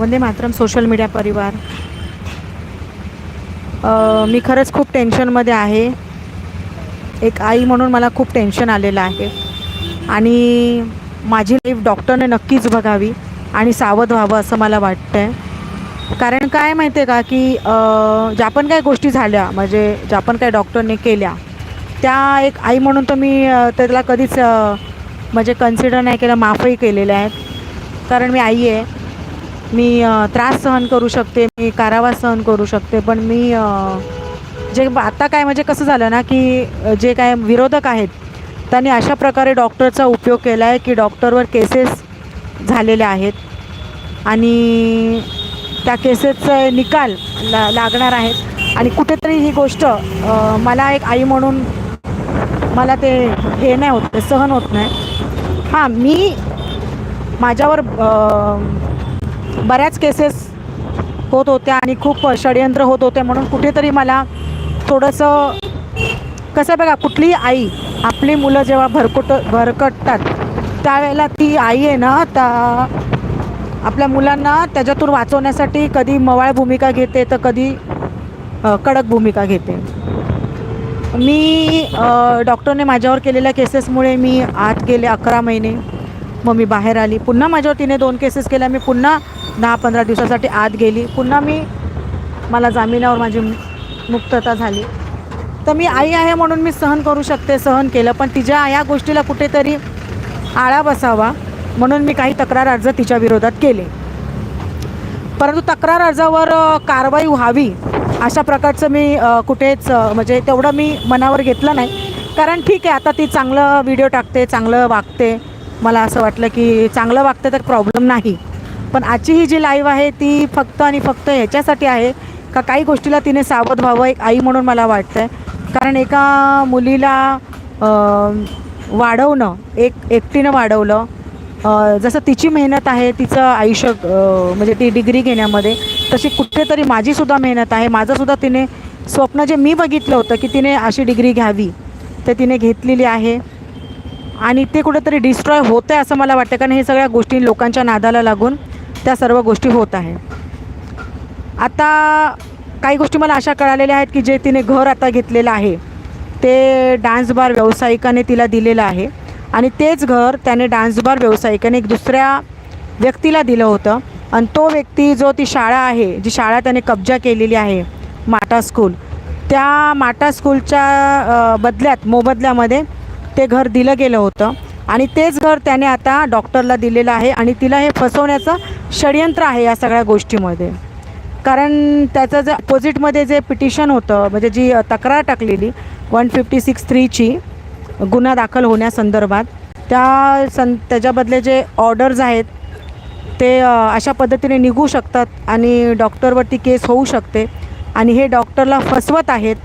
Vande Mataram social media परिवार. मी खरंच खूप टेन्शनमध्ये आहे. एक आई म्हणून मला खूप टेन्शन आलेलं आहे. आणि माझी लाईफ डॉक्टरने नक्कीच बघावी आणि सावध व्हावं असं मला वाटतं आहे कारण काय माहिती आहे का की ज्या पण काही गोष्टी झाल्या म्हणजे ज्या पण काही डॉक्टरने केल्या त्या एक आई म्हणून तर मी त्याला कधीच म्हणजे कन्सिडर नाही केलं माफही केलेल्या आहेत. कारण मी आई आहे. मी त्रास सहन करू शकते मी कारावास सहन करू शकते पण मी जे आता काय म्हणजे कसं झालं ना की जे काय विरोधक आहेत त्यांनी अशा प्रकारे डॉक्टरचा उपयोग केला आहे की डॉक्टरवर केसेस झालेले आहेत आणि त्या केसेसचा निकाल ला लागणार आहेत. आणि कुठेतरी ही गोष्ट मला एक आई म्हणून मला ते हे नाही होत ते सहन होत नाही. हां मी माझ्यावर बऱ्याच केसेस होत होत्या आणि खूप षडयंत्र होत होते म्हणून कुठेतरी मला थोडंसं कसं आहे बघा कुठलीही आई आपली मुलं जेव्हा भरकुट भरकटतात त्यावेळेला ती आई आहे ना त्या आपल्या मुलांना त्याच्यातून वाचवण्यासाठी कधी मवाळ भूमिका घेते तर कधी कडक भूमिका घेते. मी डॉक्टरने माझ्यावर केलेल्या केसेसमुळे मी आत गेले अकरा महिने. मग मी बाहेर आली. पुन्हा माझ्यावर तिने दोन केसेस केल्या. मी पुन्हा दहा पंधरा दिवसासाठी आत गेली. पुन्हा मी मला जामिनावर माझी मुक्तता झाली. तर मी आई आहे म्हणून मी सहन करू शकते सहन केलं. पण तिच्या या गोष्टीला कुठेतरी आळा बसावा म्हणून मी काही तक्रार अर्ज तिच्या विरोधात केले. परंतु तक्रार अर्जावर कारवाई व्हावी अशा प्रकारचं मी कुठेच म्हणजे तेवढं मी मनावर घेतलं नाही. कारण ठीक आहे आता ती चांगलं व्हिडिओ टाकते चांगलं वागते. मला असं वाटलं की चांगलं वागते तर प्रॉब्लेम नाही. पण आजची ही जी लाईव्ह आहे ती फक्त आणि फक्त ह्याच्यासाठी आहे का काही गोष्टीला तिने सावध व्हावं एक आई म्हणून मला वाटतं आहे कारण एका मुलीला वाढवणं एक एकटीनं वाढवलं जसं तिची मेहनत आहे तिचं आयुष्य म्हणजे ती डिग्री घेण्यामध्ये तशी कुठेतरी माझीसुद्धा मेहनत आहे. माझंसुद्धा तिने स्वप्न जे मी बघितलं होतं की तिने अशी डिग्री घ्यावी ते तिने घेतलेली आहे. आणि ते कुठेतरी डिस्ट्रॉय होतं आहे असं मला वाटतं कारण हे सगळ्या गोष्टी लोकांच्या नादाला लागून त्या सर्व गोष्टी होत आहे. आता काही गोष्टी मला अशा कळालेल्या आहेत की जे तिने घर आता घेतलेलं आहे ते डान्स बार व्यावसायिकाने तिला दिलेलं आहे आणि तेच घर त्याने डान्स बार व्यावसायिकाने एक दुसऱ्या व्यक्तीला दिलं होतं आणि तो व्यक्ती जो ती शाळा आहे जी शाळा त्याने कब्जा केलेली आहे माटा स्कूल त्या माटा स्कूलच्या बदल्यात मोबदल्यामध्ये ते घर दिलं गेलं होतं. आणि तेच घर त्याने आता डॉक्टरला दिलेलं आहे आणि तिला हे फसवण्याचं षडयंत्र आहे या सगळ्या गोष्टीमध्ये. कारण त्याचं जे अपोजिटमध्ये जे पिटिशन होतं म्हणजे जी तक्रार टाकलेली वन फिफ्टी सिक्स थ्रीची गुन्हा दाखल होण्यासंदर्भात त्या सं त्याच्याबदले जे ऑर्डर्स आहेत ते अशा पद्धतीने निघू शकतात आणि डॉक्टरवरती केस होऊ शकते आणि हे डॉक्टरला फसवत आहेत.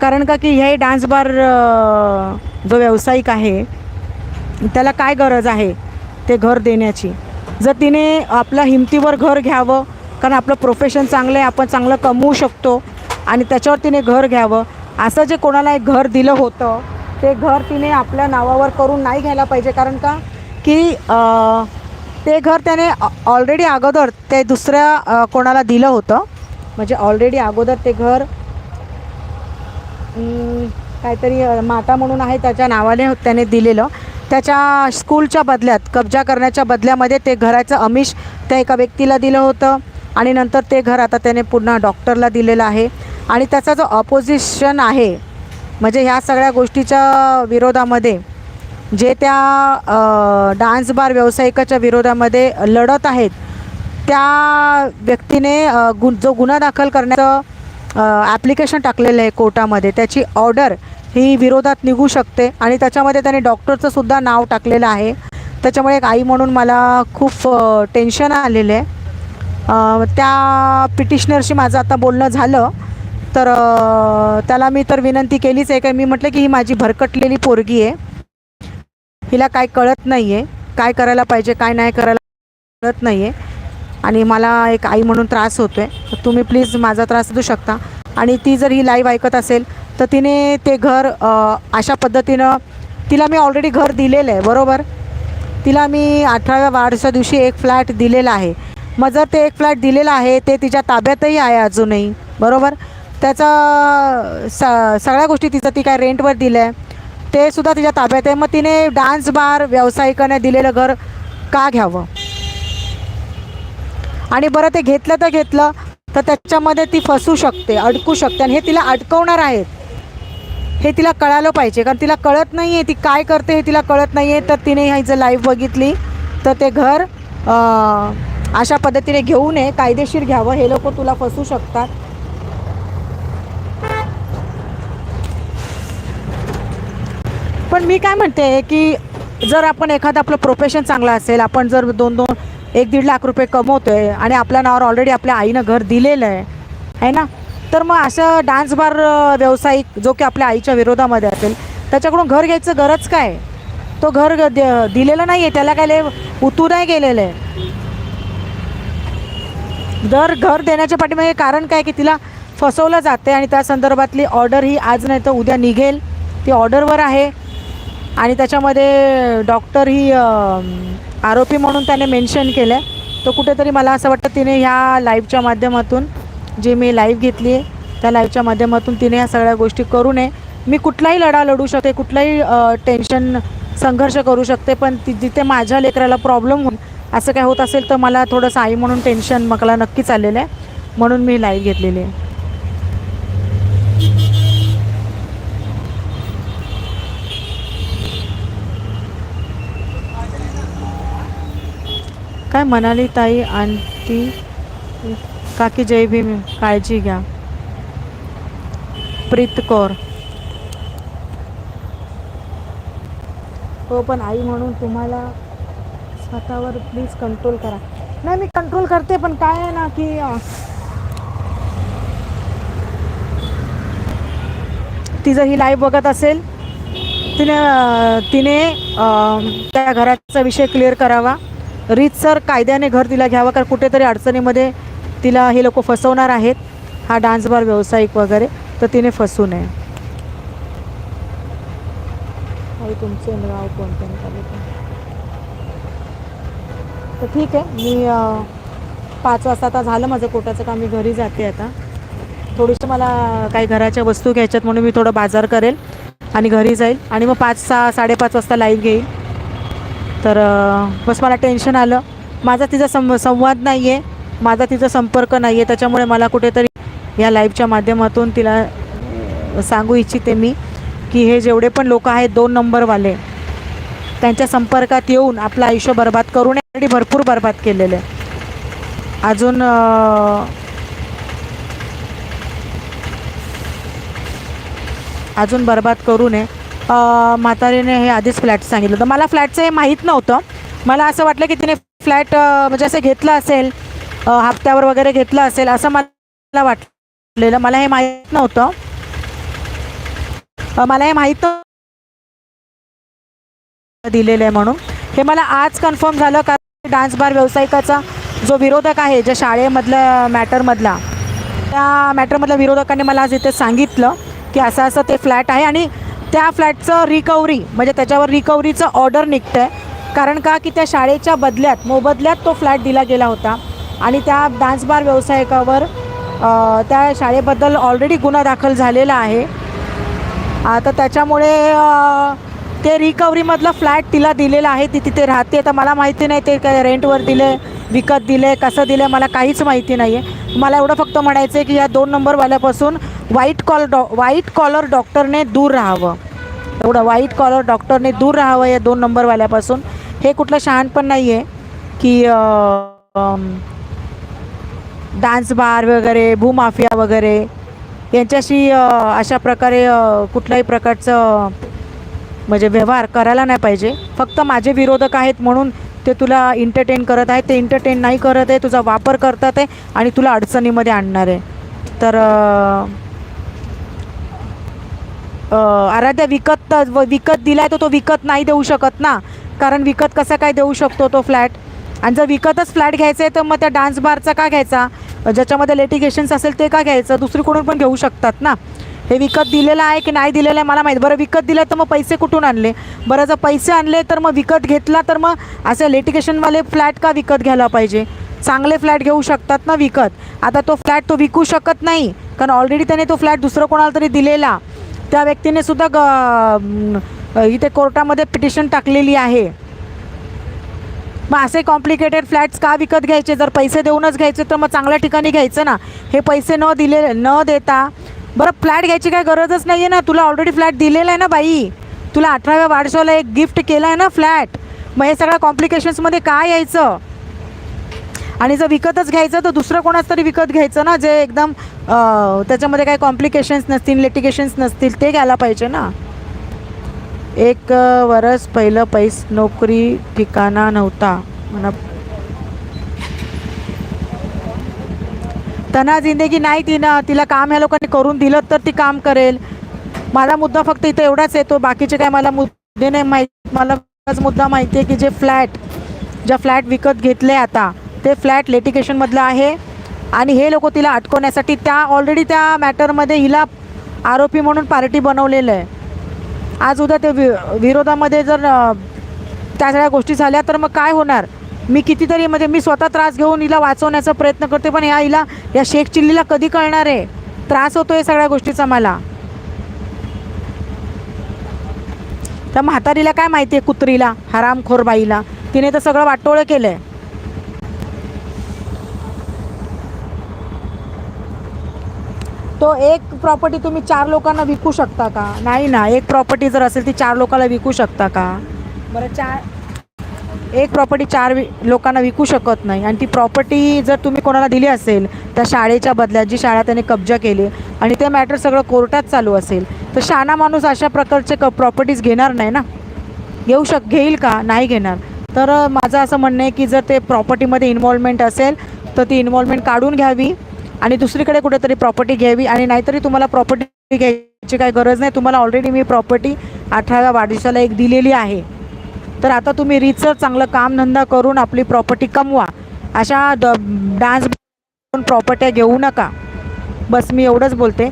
कारण का की हे डान्स बार जो व्यावसायिक आहे त्याला काय गरज आहे ते घर देण्याची. जर तिने आपल्या हिमतीवर घर घ्यावं कारण आपलं प्रोफेशन चांगलं आहे आपण चांगलं कमवू शकतो आणि त्याच्यावर तिने घर घ्यावं असं जे कोणाला एक घर दिलं होतं ते घर तिने आपल्या नावावर करून नाही घ्यायला पाहिजे. कारण का? की ते घर त्याने ऑलरेडी अगोदर ते दुसऱ्या कोणाला दिलं होतं. म्हणजे ऑलरेडी अगोदर ते घर काहीतरी माता म्हणून आहे त्याच्या नावाने त्याने दिलेलं. त्याच्या स्कूलच्या बदल्यात कब्जा करण्याच्या बदल्यामध्ये ते घराचं अमिष त्या एका व्यक्तीला दिलं होतं आणि नंतर ते घर आता त्याने पुन्हा डॉक्टरला दिलेलं आहे. आणि त्याचा जो अपोजिशन आहे म्हणजे ह्या सगळ्या गोष्टीच्या विरोधामध्ये जे त्या डान्स बार व्यावसायिकाच्या विरोधामध्ये लढत आहेत त्या व्यक्तीने गु जो गुन्हा दाखल करण्याचं ॲप्लिकेशन टाकलेलं आहे कोर्टामध्ये त्याची ऑर्डर ही विरोधात निघू शकते. आणि त्याच्यामध्ये त्याने डॉक्टरचं सुद्धा नाव टाकलेलं आहे. त्याच्यामुळे एक आई म्हणून मला खूप टेन्शन आलेलं आहे. त्या पिटिशनरशी माझं आता बोलणं झालं. तर त्याला मी तर विनंती केलीच आहे. काय मी म्हटलं की ही माझी भरकटलेली पोरगी आहे. हिला काय कळत नाही आहे काय करायला पाहिजे काय नाही करायला कळत नाही आहे आणि मला एक आई म्हणून त्रास होतो आहे तुम्ही प्लीज माझा त्रास देऊ शकता. आणि ती जर ही लाईव्ह ऐकत असेल तर तिने ते घर अशा पद्धतीनं तिला मी ऑलरेडी घर दिलेलं आहे बरोबर? तिला मी अठराव्या वाढच्या दिवशी एक फ्लॅट दिलेला आहे. मग जर ते एक फ्लॅट दिलेलं आहे ते तिच्या ताब्यातही आहे अजूनही बरोबर? त्याचा स सगळ्या गोष्टी तिचं ती काय रेंटवर दिलं आहे ते सुद्धा तिच्या ताब्यात आहे. मग तिने डान्स बार व्यावसायिकाने दिलेलं घर का घ्यावं? आणि बरं ते घेतलं तर घेतलं तर त्याच्यामध्ये ती फसू शकते अडकू शकते आणि हे तिला अडकवणार आहेत. हे तिला कळालं पाहिजे कारण तिला कळत नाही आहे ती काय करते हे तिला कळत नाही आहे तर तिने ह्या जर लाईव्ह बघितली तर ते घर अशा पद्धतीने घेऊ नये. कायदेशीर घ्यावं. हे लोक तुला फसू शकतात. पण मी काय म्हणते की जर आपण एखादं आपलं प्रोफेशन चांगलं असेल आपण जर दोन दोन एक दीड लाख रुपये कमवतोय आणि आपल्या नावावर ऑलरेडी आपल्या आईनं घर दिलेलं आहे आहे ना? तर मग असं डान्स बार व्यावसायिक जो की आपल्या आईच्या विरोधामध्ये असेल त्याच्याकडून घर घ्यायचं गरज काय? तो घर ग- दिलेलं नाही आहे त्याला काय उतू नाही गेलेलं आहे? दर घर देण्याच्या पाठीमागे कारण काय की तिला फसवलं जाते आणि त्या संदर्भातली ऑर्डर ही आज नाही तर उद्या निघेल. ती ऑर्डरवर आहे आणि त्याच्यामध्ये डॉक्टर ही आरोपी म्हणून त्याने मेन्शन केलं आहे तो कुठेतरी मला असं वाटतं तिने ह्या लाईव्हच्या माध्यमातून जी मी लाईव्ह घेतली आहे त्या लाईव्हच्या माध्यमातून तिने ह्या सगळ्या गोष्टी करू नये. मी कुठलाही लढा लढू शकते कुठलाही टेन्शन संघर्ष करू शकते पण ती जिथे माझ्या लेकराला प्रॉब्लेम होऊन असं काय होत असेल तर मला थोडंसं आई म्हणून टेन्शन मला नक्कीच आलेलं आहे म्हणून मी लाईव्ह घेतलेली आहे. काय म्हणाली ताई आणती काकी जय भीम काळजी घ्या. प्रीत कौर. हो पण आई म्हणून तुम्हाला स्वतःवर प्लीज कंट्रोल करा. नाही मी कंट्रोल करते पण काय आहे ना की अं, ती जर ही लाईव्ह बघत असेल तिने तिने त्या घराचा विषय क्लिअर करावा. रीतसर कायद्याने घर तिला घ्यावं कारण कुठेतरी अडचणीमध्ये तिला हे लोक फसवणार आहेत. हा डान्स बार व्यावसायिक वगैरे तर तिने फसू नये. तुमचे गाव कोणतं तालुका? तर ठीक आहे मी पाच वाजता आता झालं माझं कोटाचं काम मी घरी जाते आता. थोडीशी मला काही घराच्या वस्तू घ्यायच्यात म्हणून मी थोडं बाजार करेल आणि घरी जाईल. आणि मग पाच सहा साडेपाच वाजता लाईव्ह घेईल. तर बस मला टेन्शन आलं. माझा तिचा सं संवाद नाही आहे माझा तिचा संपर्क नाही आहे त्याच्यामुळे मला कुठेतरी या लाईव्हच्या माध्यमातून तिला सांगू इच्छिते मी की हे जेवढे पण लोक आहेत दोन नंबरवाले त्यांच्या संपर्कात येऊन आपलं आयुष्य बर्बाद करू नये भरपूर बर्बाद केलेलं आहे. अजून अजून बर्बाद करू नये. म्हातारीने हे आधीच फ्लॅट सांगितलं होतं. मला फ्लॅटचं हे माहीत नव्हतं. मला असं वाटलं की तिने फ्लॅट म्हणजे असं घेतलं असेल हप्त्यावर वगैरे घेतलं असेल असं मला वाटलेलं. मला हे माहीत नव्हतं. मला हे माहीत दिलेलं आहे म्हणून. हे मला आज कन्फर्म झालं कारण डान्स बार व्यावसायिकाचा जो विरोधक आहे ज्या शाळेमधल्या मॅटरमधला त्या मॅटरमधल्या विरोधकांनी मला आज इथे सांगितलं की असं असं ते फ्लॅट आहे आणि त्या फ्लॅटचं रिकव्हरी म्हणजे त्याच्यावर रिकव्हरीचं ऑर्डर निघतं आहे कारण का? की त्या शाळेच्या बदल्यात मोबदल्यात तो फ्लॅट दिला गेला होता. आणि त्या डान्स बार व्यावसायिकावर त्या शाळेबद्दल ऑलरेडी गुन्हा दाखल झालेला आहे. आता त्याच्यामुळे ते रिकव्हरीमधलं फ्लॅट तिला दिलेलं आहे ती तिथे राहते. तर मला माहिती नाही ते काय रेंटवर दिले विकत दिले कसं दिलं मला काहीच माहिती नाही आहे मला एवढं फक्त म्हणायचं आहे की या दोन नंबरवाल्यापासून व्हाईट कॉल डॉ व्हाईट कॉलर डॉक्टरने दूर राहावं. एवढं व्हाईट कॉलर डॉक्टरने दूर राहावं या दोन नंबरवाल्यापासून हे कुठलं शहाणपण नाही आहे की डान्स बार वगैरे भूमाफिया वगैरे यांच्याशी अशा प्रकारे कुठल्याही प्रकारचं म्हणजे व्यवहार करायला नाही पाहिजे. फक्त माझे विरोधक आहेत म्हणून ते तुला इंटरटेन करत आहेत. ते इंटरटेन नाही करत आहे तुझा वापर करतात आहे आणि तुला अडचणीमध्ये आणणार आहे. तर आराध्या विकत विकत आहे तर तो विकत नाही देऊ शकत ना. कारण विकत कसा काय देऊ शकतो तो फ्लॅट? आणि जर विकतच फ्लॅट घ्यायचं आहे तर मग त्या डान्स बारचा का घ्यायचा? ज्याच्यामध्ये लेटिगेशन्स असेल ते का घ्यायचं? दुसरीकडून पण घेऊ शकतात ना. हे विकत दिलेलं आहे की नाही दिलेलं आहे मला माहीत. बरं विकत दिलं तर मग पैसे कुठून आणले? बरं जर पैसे आणले तर मग विकत घेतला तर मग असे लेटिगेशनवाले फ्लॅट का विकत घ्यायला पाहिजे? चांगले फ्लॅट घेऊ शकतात ना विकत. आता तो फ्लॅट तो विकू शकत नाही कारण ऑलरेडी त्याने तो फ्लॅट दुसरं कोणाला तरी दिलेला. त्या व्यक्तीने सुद्धा ग इथे कोर्टामध्ये पिटिशन टाकलेली आहे. मग असे कॉम्प्लिकेटेड फ्लॅट्स का विकत घ्यायचे? जर पैसे देऊनच घ्यायचे तर मग चांगल्या ठिकाणी घ्यायचं ना? हे पैसे न दिले न देता. बरं फ्लॅट घ्यायची काय गरजच नाही आहे ना? तुला ऑलरेडी फ्लॅट दिलेला आहे ना बाई? तुला अठराव्या वाढशाला एक गिफ्ट केलं आहे ना फ्लॅट मग हे सगळ्या कॉम्प्लिकेशन्समध्ये काय यायचं? आणि जर विकतच घ्यायचं तर दुसरं कोणाच तरी विकत घ्यायचं ना? जे एकदम त्याच्यामध्ये काही कॉम्प्लिकेशन्स नसतील लिटिगेशन्स नसतील ते घ्यायला पाहिजे ना? एक वरस पहिलं पैस नोकरी ठिकाणा नव्हता. म्हणा तना जिंदगी नाही तिनं तिला काम ह्या लोकांनी करून दिलं तर ती काम करेल. माझा मुद्दा फक्त इथं एवढाच येतो बाकीचे काय मला मुद्दे नाही माहीत. मला मुद्दा माहिती आहे की जे फ्लॅट ज्या फ्लॅट विकत घेतले आता ते फ्लॅट लेटिकेशनमधलं आहे. आणि हे लोक तिला अटकवण्यासाठी त्या ऑलरेडी त्या मॅटरमध्ये हिला आरोपी म्हणून पार्टी बनवलेलं आहे. आज उद्या ते वि विरोधामध्ये जर त्या सगळ्या गोष्टी झाल्या तर मग काय होणार? मी कितीतरी म्हणजे मी स्वतः त्रास घेऊन हिला वाचवण्याचा प्रयत्न करते पण ह्या हिला या शेख चिल्लीला कधी कळणार आहे? त्रास होतो आहे सगळ्या गोष्टीचा मला. त्या म्हातारीला काय माहिती आहे कुत्रीला हरामखोर बाईला? तिने तर सगळं वाटोळं केलं आहे तो एक प्रॉपर्टी तुम्ही चार लोकांना विकू शकता का? नाही ना एक प्रॉपर्टी जर असेल ती चार लोकांना विकू शकता का? बरं चार एक प्रॉपर्टी चार वि लोकांना विकू शकत नाही. आणि ती प्रॉपर्टी जर तुम्ही कोणाला दिली असेल त्या शाळेच्या बदल्यात जी शाळा त्याने कब्जा केली आणि ते मॅटर सगळं कोर्टात चालू असेल तर शाणा माणूस अशा प्रकारचे क प्रॉपर्टीज घेणार नाही ना? घेऊ शक घेईल का? नाही घेणार. तर माझं असं म्हणणं आहे की जर ते प्रॉपर्टीमध्ये इन्व्हॉल्वमेंट असेल तर ती इन्व्हॉल्वमेंट काढून घ्यावी. आणि दुसरीकडे कुठेतरी प्रॉपर्टी घ्यावी आणि नाहीतरी तुम्हाला प्रॉपर्टी घ्यायची काही गरज नाही. तुम्हाला ऑलरेडी मी प्रॉपर्टी अठराव्या वाढदिवसाला एक दिलेली आहे. तर आता तुम्ही रीतसर चांगलं कामधंदा करून आपली प्रॉपर्टी कमवा. अशा द डान्स प्रॉपर्ट्या घेऊ नका. बस मी एवढंच बोलते.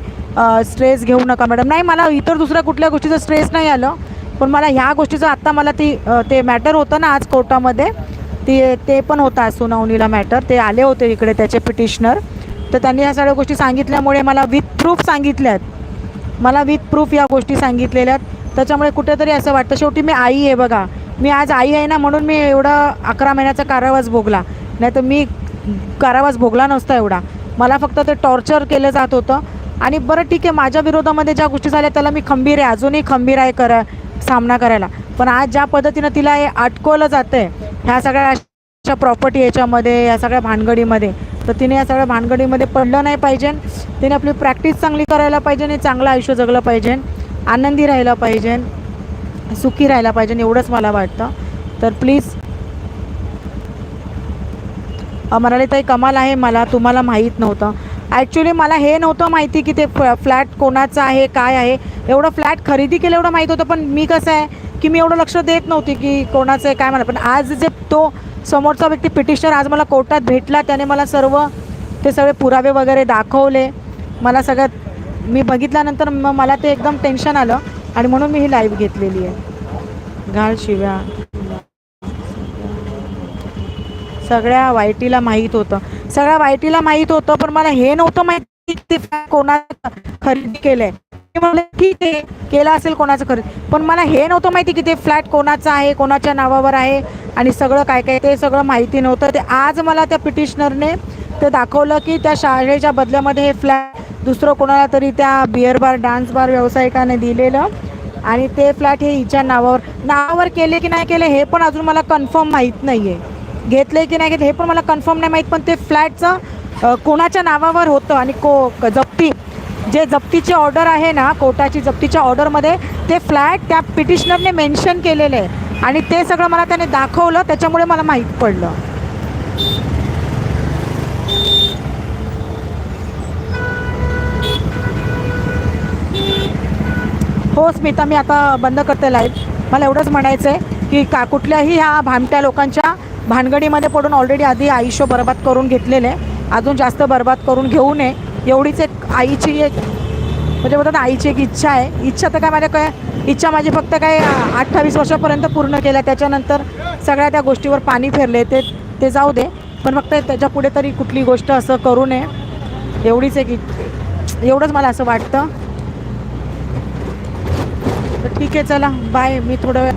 स्ट्रेस घेऊ नका मॅडम नाही मला इतर दुसऱ्या कुठल्या गोष्टीचं स्ट्रेस नाही आलं. पण मला ह्या गोष्टीचं आत्ता मला ती ते मॅटर होतं ना आज कोर्टामध्ये. ती ते पण होतं आज सुनावणीला मॅटर ते आले होते इकडे त्याचे पिटिशनर तर त्यांनी ह्या सगळ्या गोष्टी सांगितल्यामुळे मला विथ प्रूफ सांगितल्यात. मला विथ प्रूफ या गोष्टी सांगितलेल्या आहेत त्याच्यामुळे कुठेतरी असं वाटतं शेवटी मी आई आहे बघा. मी आज आई आहे ना म्हणून मी एवढा अकरा महिन्याचा कारावास भोगला. नाही तर मी कारावास भोगला नसता एवढा. मला फक्त ते टॉर्चर केलं जात होतं. आणि बरं ठीक आहे माझ्या विरोधामध्ये ज्या गोष्टी झाल्या त्याला मी खंबीर आहे. अजूनही खंबीर आहे करा सामना करायला. पण आज ज्या पद्धतीनं तिला हे अटकवलं जातं आहे ह्या सगळ्या अशा प्रॉपर्टी याच्यामध्ये या सगळ्या भानगडीमध्ये तर तिने या सगळ्या भानगडीमध्ये पडलं नाही पाहिजे. तिने आपली प्रॅक्टिस चांगली करायला पाहिजे आणि चांगलं आयुष्य जगलं पाहिजे. आनंदी राहायला पाहिजे. सुखी राहायला पाहिजे एवढंच मला वाटतं. तर प्लीज ताई कमाल आहे मला तुम्हाला माहीत नव्हतं. ॲक्च्युली मला हे नव्हतं माहिती की ते फ्लॅट कोणाचं आहे काय आहे. एवढं फ्लॅट खरेदी केलं एवढं माहीत होतं पण मी कसं आहे की मी एवढं लक्ष देत नव्हती की कोणाचं आहे काय मला पण आज जे तो समोरचा व्यक्ती पिटिशनर आज मला कोर्टात भेटला. त्याने मला सर्व ते सगळे पुरावे वगैरे दाखवले. मला सगळ्यात मी बघितल्यानंतर मग मला ते एकदम टेन्शन आलं आणि म्हणून मी ही लाईव्ह घेतलेली आहे. घाल शिव्या. सगळ्या वाईटीला माहीत होतं. सगळ्या वाईटीला माहीत होतं पण मला हे नव्हतं माहिती ते कोणा खरेदी केलंय. आहे म्हणले ठीक आहे केलं असेल कोणाचं खरेदी पण मला हे नव्हतं माहिती की ते फ्लॅट कोणाचं आहे कोणाच्या नावावर आहे आणि सगळं काय काय ते सगळं माहिती नव्हतं. ते आज मला त्या पिटिशनरने ते दाखवलं की त्या शाळेच्या बदल्यामध्ये हे फ्लॅट दुसरं कोणाला तरी त्या बिअर बार डान्स बार व्यावसायिकाने दिलेलं आणि ते फ्लॅट हे हिच्या नावावर नावावर केले की नाही केले हे पण अजून मला कन्फर्म माहीत नाही आहे घेतले की नाही घेतले हे पण मला कन्फर्म नाही माहीत पण ते फ्लॅटचं कोणाच्या नावावर होतं आणि को क- जप्ती जे जप्तीची ऑर्डर आहे ना कोर्टाची जप्तीच्या ऑर्डरमध्ये ते फ्लॅट त्या पिटिशनरने मेन्शन केलेले आहे. आणि ते सगळं मला त्याने दाखवलं त्याच्यामुळे मला माहीत पडलं. हो स्मिता मी आता बंद करते लाईव्ह मला एवढंच म्हणायचं आहे की का कुठल्याही ह्या भामट्या लोकांच्या भानगडीमध्ये पडून ऑलरेडी आधी आयुष्य बरबाद करून घेतलेलं आहे. अजून जास्त बरबाद करून घेऊ नये. एवढीच एक आईची एक म्हणजे बोलतात आईची एक इच्छा आहे. इच्छा तर काय माझ्या काय इच्छा माझी फक्त काय अठ्ठावीस वर्षापर्यंत पूर्ण केल्या. त्याच्यानंतर सगळ्या त्या गोष्टीवर पाणी फिरले. ते ते जाऊ दे. पण फक्त त्याच्या पुढे तरी कुठली गोष्ट असं करू नये. एवढीच एक एवढंच मला असं वाटतं. तर ठीक आहे चला. बाय मी थोडं वेळ